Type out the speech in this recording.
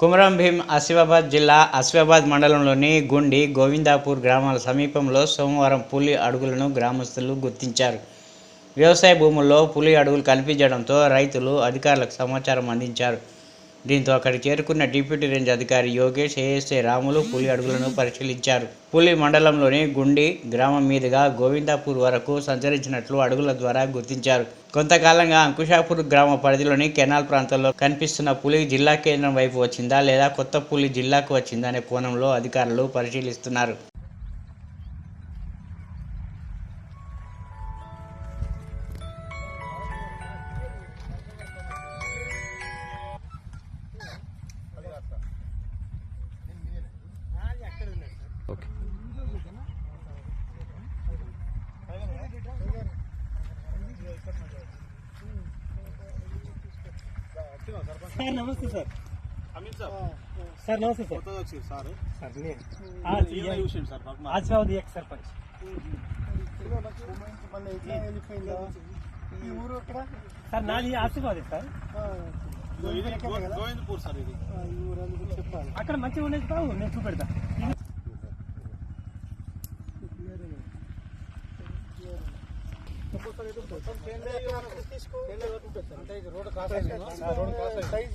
కుమరం భీం ఆసిఫాబాద్ జిల్లా ఆసిఫాబాద్ మండలంలోని గుండి గోవిందాపూర్ గ్రామాల సమీపంలో సోమవారం పులి అడుగులను గ్రామస్తులు గుర్తించారు. వ్యవసాయ భూముల్లో పులి అడుగులు కనిపించడంతో రైతులు అధికారులకు సమాచారం అందించారు. దీంతో అక్కడికి చేరుకున్న డిప్యూటీ రేంజ్ అధికారి యోగేష్ ఏఎస్ఏ రాములు పులి అడుగులను పరిశీలించారు. పులి మండలంలోని గుండి గ్రామం మీదుగా గోవిందాపూర్ వరకు సంచరించినట్లు అడుగుల ద్వారా గుర్తించారు. కొంతకాలంగా అంకుషాపూర్ గ్రామ పరిధిలోని కెనాల్ ప్రాంతంలో కనిపిస్తున్న పులి జిల్లా కేంద్రం వైపు వచ్చిందా లేదా కొత్త పులి జిల్లాకు వచ్చిందా అనే కోణంలో అధికారులు పరిశీలిస్తున్నారు. ఓకే సార్ నమస్తే సార్ అమిత్ సార్ సార్ నమస్తే సార్ కొత్తగా వచ్చి సార్ సార్ నేను ఈయన చూసిండు సార్ మాకు మా- ఆదిలాబాద్ ఎక్స్ సర్పంచ్ ఈ ఊరు ఎక్కడ సార్ నాది ఆసిఫాబాద్ సార్ గోవిందపూర్ సార్ ఇది ఈ ఊరు అందుకు చెప్పాలి అక్కడ మంచిగా ఉండేది బాబు నేను చూపెడతా తీసుకో అంటే ఇది రోడ్డు కాస్. సైజ్